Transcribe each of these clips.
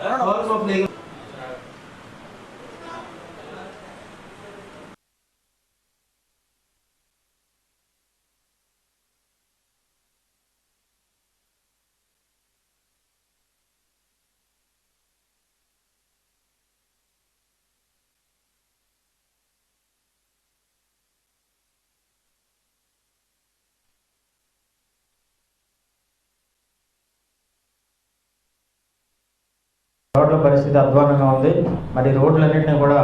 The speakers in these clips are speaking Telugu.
Huh? రోడ్ల పరిస్థితి అధ్వానంగా ఉంది. మరి రోడ్లన్నింటినీ కూడా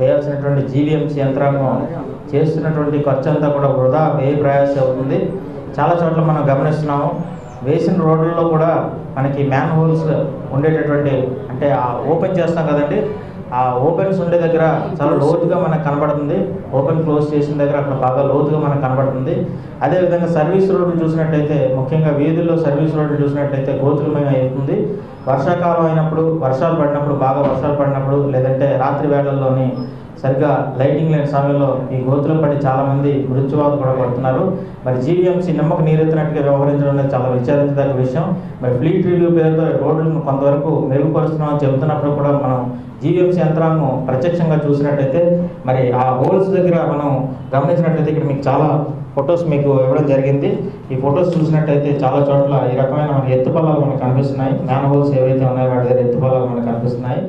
వేయాల్సినటువంటి జీవీఎంసీ యంత్రాంగం చేస్తున్నటువంటి ఖర్చు అంతా కూడా వృధా వ్యయ ప్రయాస అవుతుంది. చాలా చోట్ల మనం గమనిస్తున్నాము. వేసిన రోడ్లలో కూడా మనకి మ్యాన్ హోల్స్ ఉండేటటువంటి అంటే ఆ ఓపెన్ చేస్తాం కదండి. ఆ ఓపెన్స్ ఉండే దగ్గర చాలా లోతుగా మనకు కనబడుతుంది. ఓపెన్ క్లోజ్ చేసిన దగ్గర అక్కడ బాగా లోతుగా మనకు కనబడుతుంది. అదేవిధంగా సర్వీస్ రోడ్డు చూసినట్టయితే ముఖ్యంగా వీధుల్లో సర్వీస్ రోడ్డు చూసినట్టయితే గోతులమయం అవుతుంది వర్షాకాలం అయినప్పుడు వర్షాలు పడినప్పుడు బాగా వర్షాలు పడినప్పుడు లేదంటే రాత్రి వేళల్లోని సరిగ్గా లైటింగ్ లేని సమయంలో ఈ గోతులు పడి చాలా మంది మృత్యువాత కూడా పడుతున్నారు మరి జీవీఎంసీ నిమ్మకు నీరెత్తినట్టుగా వ్యవహరించడం అనేది చాలా విచారించదగ్గ విషయం. మరి ఫ్లీట్ రివ్యూ పేరుతో రోడ్లను కొంతవరకు మెరుగుపరుస్తున్నామని చెబుతున్నప్పుడు కూడా మనం జీవీఎంసీ యంత్రాలను ప్రత్యక్షంగా చూసినట్టయితే మరి ఆ హోల్స్ దగ్గర మనం గమనించినట్లయితే ఇక్కడ మీకు చాలా ఫొటోస్ మీకు ఇవ్వడం జరిగింది. ఈ ఫొటోస్ చూసినట్టయితే చాలా చోట్ల ఈ రకమైన మనకి ఎత్తుపల్లాలు మనకు కనిపిస్తున్నాయి. మ్యాన్ హోల్స్ ఏవైతే ఉన్నాయో వాటి దగ్గర ఎత్తుపల్లాలు మనకు కనిపిస్తున్నాయి.